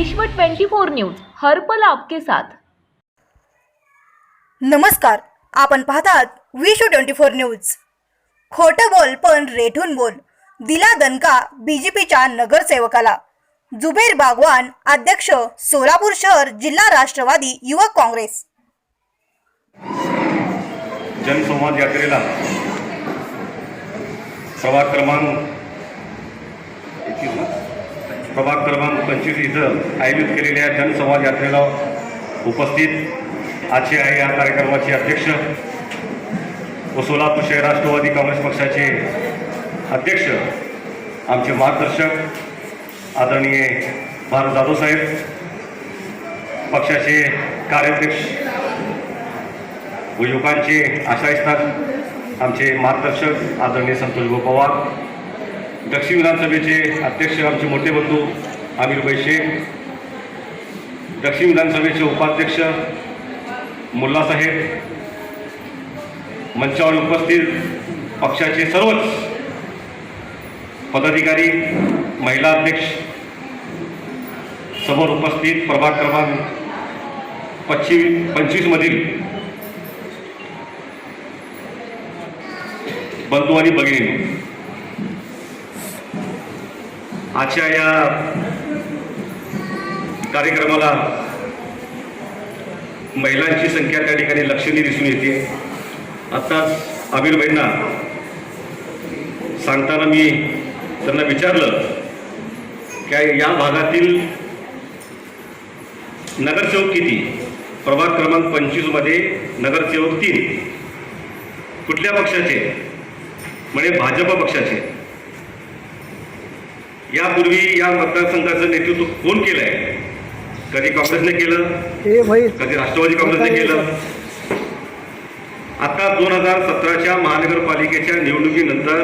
विश्व 24 न्यूज हर्पल आपके साथ. नमस्कार आपण पाहतात विश्व ट्वेंटी फोर न्यूज. खोटं बोल पण रेठून बोल दिला दणका बीजेपीच्या नगरसेवकाला. जुबेर बागवान अध्यक्ष सोलापूर शहर जिल्हा राष्ट्रवादी युवक काँग्रेस. जनसंवाद यात्रेला प्रभाग क्रमांक प्रभाग क्रमांक पंचवीस इथं आयोजित केलेल्या जनसंवाद यात्रेला उपस्थित आजचे आहे या कार्यक्रमाचे अध्यक्ष. व सोलापूर शहर राष्ट्रवादी काँग्रेस पक्षाचे अध्यक्ष आमचे मार्गदर्शक आदरणीय भारत जाधव साहेब पक्षाचे कार्याध्यक्ष व युवकांचे आशास्थान आमचे मार्गदर्शक आदरणीय संतोष गोपवार पवार दक्षिण विधानसभेचे अध्यक्ष आमचे मोठे बंधू आमिर बैशे दक्षिण विधानसभेचे उपाध्यक्ष मुल्लासाहेब मंचावर उपस्थित पक्षाचे सर्वच पदाधिकारी महिला अध्यक्ष समोर उपस्थित प्रभाग क्रमांक पश्चिम पंचवीसमधील बंधू आणि भगिनी आजच्या या कार्यक्रमाला महिलांची संख्या त्या ठिकाणी लक्षणीय दिसून येते. आत्ताच आमिरबाईंना सांगताना मी त्यांना विचारलं की या भागातील नगरसेवक किती? प्रभाग क्रमांक पंचवीसमध्ये नगरसेवक तीन. कुठल्या पक्षाचे? म्हणजे भाजप पक्षाचे. यापूर्वी या मतदारसंघाचं नेतृत्व कोण केलं आहे कधी काँग्रेसने केलं? कधी राष्ट्रवादी काँग्रेसने केलं? आता दोन हजार सतराच्या महानगरपालिकेच्या निवडणुकीनंतर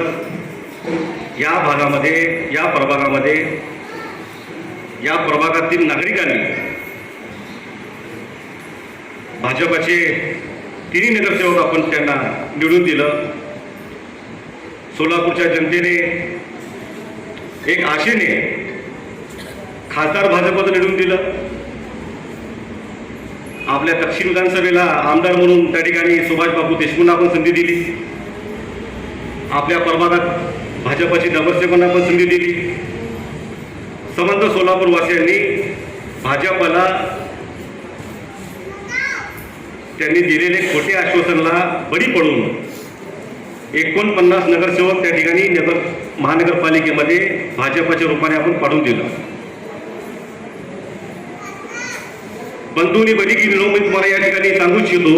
या भागामध्ये या प्रभागामध्ये या प्रभागातील नागरिकांनी भाजपाचे तिन्ही नगरसेवक आपण त्यांना निवडून दिलं. सोलापूरच्या जनतेने एक आशेने खासदार भाजपचं निवडून दिलं. आपल्या दक्षिण विधानसभेला आमदार म्हणून त्या ठिकाणी सुभाष बाबू देशमुखना पण संधी दिली. आपल्या प्रभागात भाजपाची नगरसेवकांना पण संधी दिली. समंत सोलापूर वासियांनी भाजपला त्यांनी दिलेले खोटे आश्वासनला बळी पडून एकोणपन्नास नगरसेवक त्या ठिकाणी नगर महानगरपालिकेमध्ये भाजपच्या रूपाने आपण पाठवून दिलं. बंधूंनी बहिणी मी तुम्हाला या ठिकाणी सांगू इच्छितो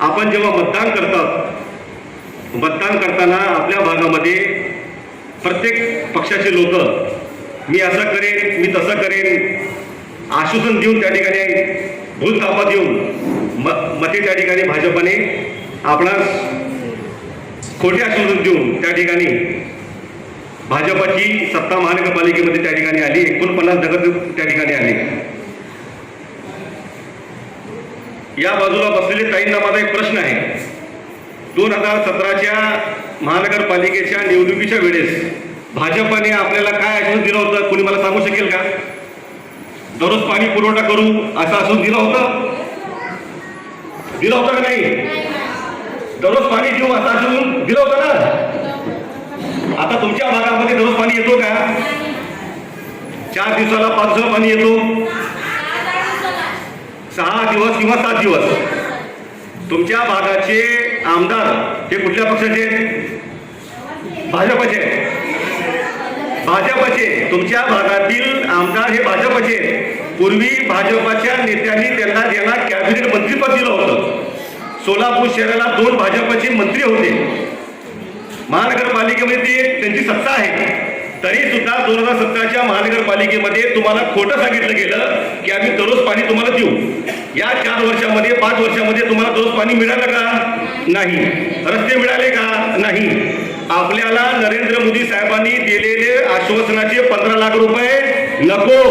आपण जेव्हा मतदान करतात मतदान करताना आपल्या भागामध्ये प्रत्येक पक्षाचे लोक मी असं करेन मी तसं करेन आश्वासन देऊन त्या ठिकाणी भूलथापा देऊन म मते त्या ठिकाणी भाजपाने आपणास खोटे आश्वासन देऊन त्या ठिकाणी भाजपाची सत्ता महानगरपालिकेमध्ये त्या ठिकाणी आली एकोणपन्नास नगर त्या ठिकाणी आली. या बाजूला बसलेले ताईंना माझा एक प्रश्न आहे. दोन हजार सतराच्या महानगरपालिकेच्या निवडणुकीच्या वेळेस भाजपने आपल्याला काय आश्वासन दिलं होतं? कोणी मला सांगू शकेल का? दररोज पाणी पुरवठा करू असं आश्वासन दिलं होतं? दिलं होतं का नाही? दररोज पाणी देऊ असं आश्वासन दिलं होतं ना? आता तुमच्या भागामध्ये दररोज पाणी येतो का? चार दिवसाला पाच दिवसाला पाणी येतो? सहा दिवस किंवा सात दिवस? तुमच्या भागाचे आमदार हे कुठल्या पक्षाचे? आहेत? भाजपचे. भाजपचे. तुमच्या भागातील आमदार हे भाजपचे. पूर्वी भाजपच्या नेत्यांनी त्यांना त्यांना कॅबिनेट मंत्रीपद दिलं होतं. सोलापूर शहराला दोन भाजपचे मंत्री होते. महानगरपालिकेमध्ये त्यांची सत्ता आहे. तरी सुद्धा दोन हजार सतराच्या महानगरपालिकेमध्ये तुम्हाला खोटं सांगितलं गेलं की आम्ही दररोज पाणी तुम्हाला देऊ. या चार वर्षामध्ये पाच वर्षामध्ये तुम्हाला दररोज पाणी मिळालं का? नाही. रस्ते मिळाले का? नाही. आपल्याला नरेंद्र मोदी साहेबांनी दिलेले आश्वासनाचे पंधरा लाख रुपये नको.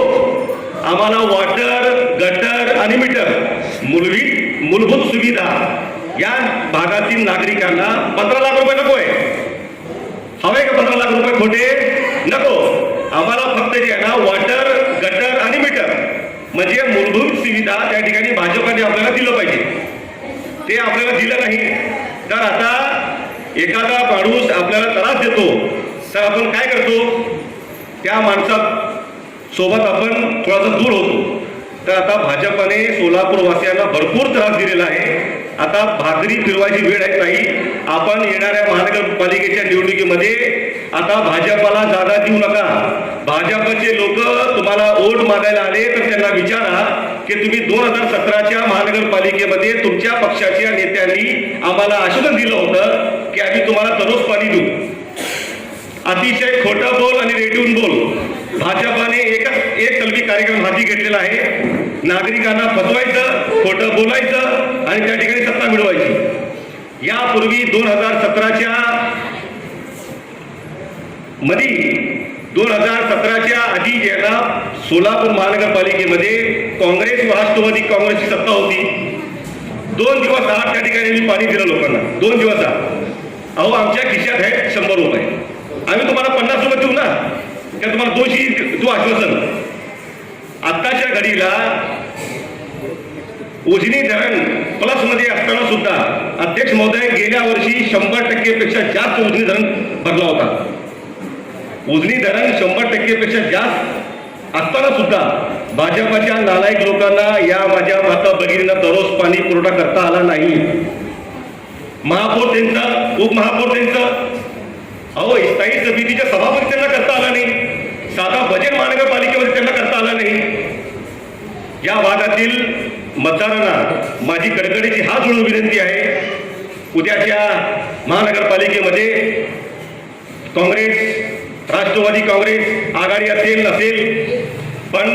आम्हाला वॉटर गटर आणि मीटर मूलभूत मूलभूत सुविधा या भागातील नागरिकांना पंधरा लाख रुपये नको आहे. हवे का पंधरा लाख रुपये खोटे? नको. आम्हाला फक्त जे आहे ना वॉटर गटर आणि मीटर म्हणजे मूलभूत सुविधा त्या ठिकाणी भाजपाने आपल्याला दिलं पाहिजे. ते आपल्याला दिलं नाही. तर आता एखादा माणूस आपल्याला त्रास देतो. तर आपण काय करतो? त्या माणसा सोबत आपण थोडासा दूर होतो. तर आता भाजपाने सोलापूर वासियांना भरपूर त्रास दिलेला आहे. आता भाकरी फिरवायची वेळ आहे ताई. आपण येणाऱ्या महानगरपालिकेच्या निवडणुकीमध्ये आता भाजपाला जागा देऊ नका. भाजपचे लोक तुम्हाला वोट मागायला आले तर त्यांना विचारा की तुम्ही दोन हजार सतराच्या महानगरपालिकेमध्ये तुमच्या पक्षाच्या नेत्यांनी आम्हाला आश्वासन दिलं होतं की आम्ही तुम्हाला दररोज पाणी देऊ. अतिशय खोटं बोल आणि रेटून बोल. भाजपाने एकच एक कलमी कार्यक्रम हाती घेतलेला आहे. नागरिकांना फसवायचं खोटं बोलायचं आणि त्या ठिकाणी सत्ता मिळवायची. यापूर्वी दोन हजार सतराच्या मधी दोन हजार सतराच्या आधी ज्यांना सोलापूर महानगरपालिकेमध्ये काँग्रेस व राष्ट्रवादी काँग्रेसची सत्ता होती दोन दिवस आठ त्या ठिकाणी मी पाणी दिलं लोकांना. दोन दिवस आठ अहो आमच्या खिशात आहे शंभर रुपये. आम्ही तुम्हाला पन्नास रुपये देऊ ना? का तुम्हाला दोनशे देऊ आश्वासन. आत्ताच्या घडीला उजनी धरण प्लसमध्ये असताना सुद्धा अध्यक्ष महोदय गेल्या वर्षी शंभर टक्केपेक्षा जास्त उजनी धरण भरला होता. उजनी धरण शंभर टक्केपेक्षा जास्त असताना सुद्धा भाजपाच्या नालायक लोकांना या माझ्या माता भगिनींना दररोज पाणी पुरवठा करता आला नाही. महापौर त्यांचा उपमहापौर त्यांचा. अहो स्थायी समितीच्या सभापती त्यांना करता आला नाही. साधा बजेट महानगरपालिकेमध्ये त्यांना करता आला नाही. या भागातील मतदारांना माझी कडकडीची हात जोडून विनंती आहे. उद्याच्या महानगरपालिकेमध्ये काँग्रेस राष्ट्रवादी काँग्रेस आघाडी असेल नसेल पण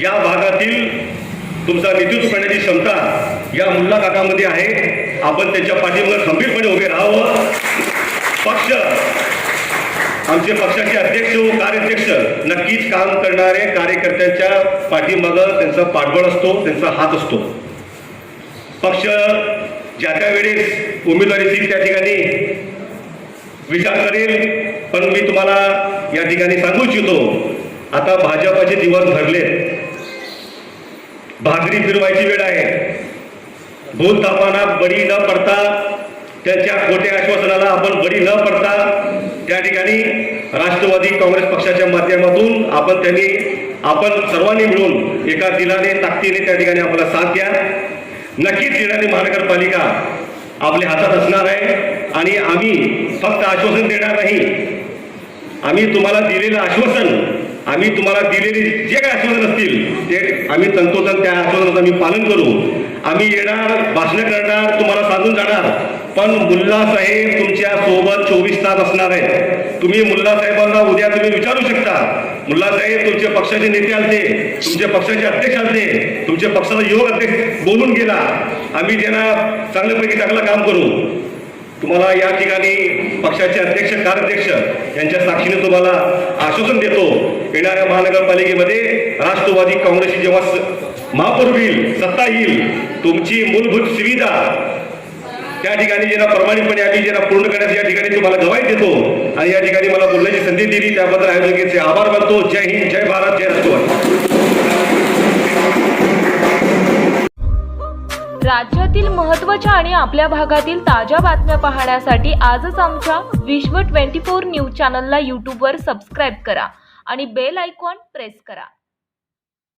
या भागातील तुमचा नेतृत्व करण्याची क्षमता या मुल्ला काकामध्ये आहे. आपण त्यांच्या पाठीवर खंबीरपणे उभे राहावं. पक्ष आमचे पक्षाचे अध्यक्ष व कार्याध्यक्ष नक्कीच काम करणारे कार्यकर्त्यांच्या पाठीमागं त्यांचा पाठबळ असतो त्यांचा हात असतो. पक्ष ज्या त्या वेळेस उमेदवारीची त्या ठिकाणी विचार करेल पण मी तुम्हाला या ठिकाणी सांगू इच्छितो आता भाजपाचे दिवस भरले भाकरी फिरवायची वेळ आहे. भूत तापाना बळी न पडता त्यांच्या खोट्या आश्वासनाला आपण बळी न पडता त्या ठिकाणी राष्ट्रवादी काँग्रेस पक्षाच्या माध्यमातून आपण त्यांनी आपण सर्वांनी मिळून एका दिलाने ताकदीने त्या ठिकाणी आपला साथ द्या. नक्कीच येणारी महानगरपालिका आपल्या हातात असणार आहे आणि आम्ही फक्त आश्वासन देणार नाही. आम्ही तुम्हाला दिलेलं आश्वासन आम्ही तुम्हाला दिलेले जे काही आश्वासन असतील ते आम्ही तंतोतंत त्या आश्वासनाचं आम्ही पालन करू. आम्ही येणार भाषण करणार तुम्हाला साधून जाणार. पण मुल्ला साहेब तुमच्यासोबत चोवीस तास असणार आहेत. तुम्ही मुल्ला साहेबांना उद्या तुम्ही विचारू शकता. मुल्ला साहेब तुमच्या पक्षाचे नेते आलते तुमच्या पक्षाचे अध्यक्ष आलते तुमच्या पक्षाचा युवक अध्यक्ष बोलून गेला. आम्ही त्यांना चांगल्यापैकी चांगलं काम करू. तुम्हाला या ठिकाणी पक्षाचे अध्यक्ष कार्याध्यक्ष यांच्या साक्षीने तुम्हाला आश्वासन देतो. येणाऱ्या महानगरपालिकेमध्ये राष्ट्रवादी काँग्रेसची जेव्हा महापौर होईल सत्ता येईल तुमची मूलभूत सुविधा त्या ठिकाणी ज्यांना प्रामाणिकपणे आम्ही ज्यांना पूर्ण करण्यास या ठिकाणी तुम्हाला गवाही देतो. आणि या ठिकाणी मला बोलण्याची संधी दिली. त्याबद्दल आयोजकांचे आभार मानतो. जय हिंद जय भारत जय राष्ट्रवाद. राज्यातील महत्त्वाच्या आणि आपल्या भागातील ताज्या बातम्या पाहण्यासाठी आजच आमच्या विश्व ट्वेंटी फोर न्यूज चॅनलला यूट्यूबवर सबस्क्राईब करा आणि बेल आयकॉन प्रेस करा.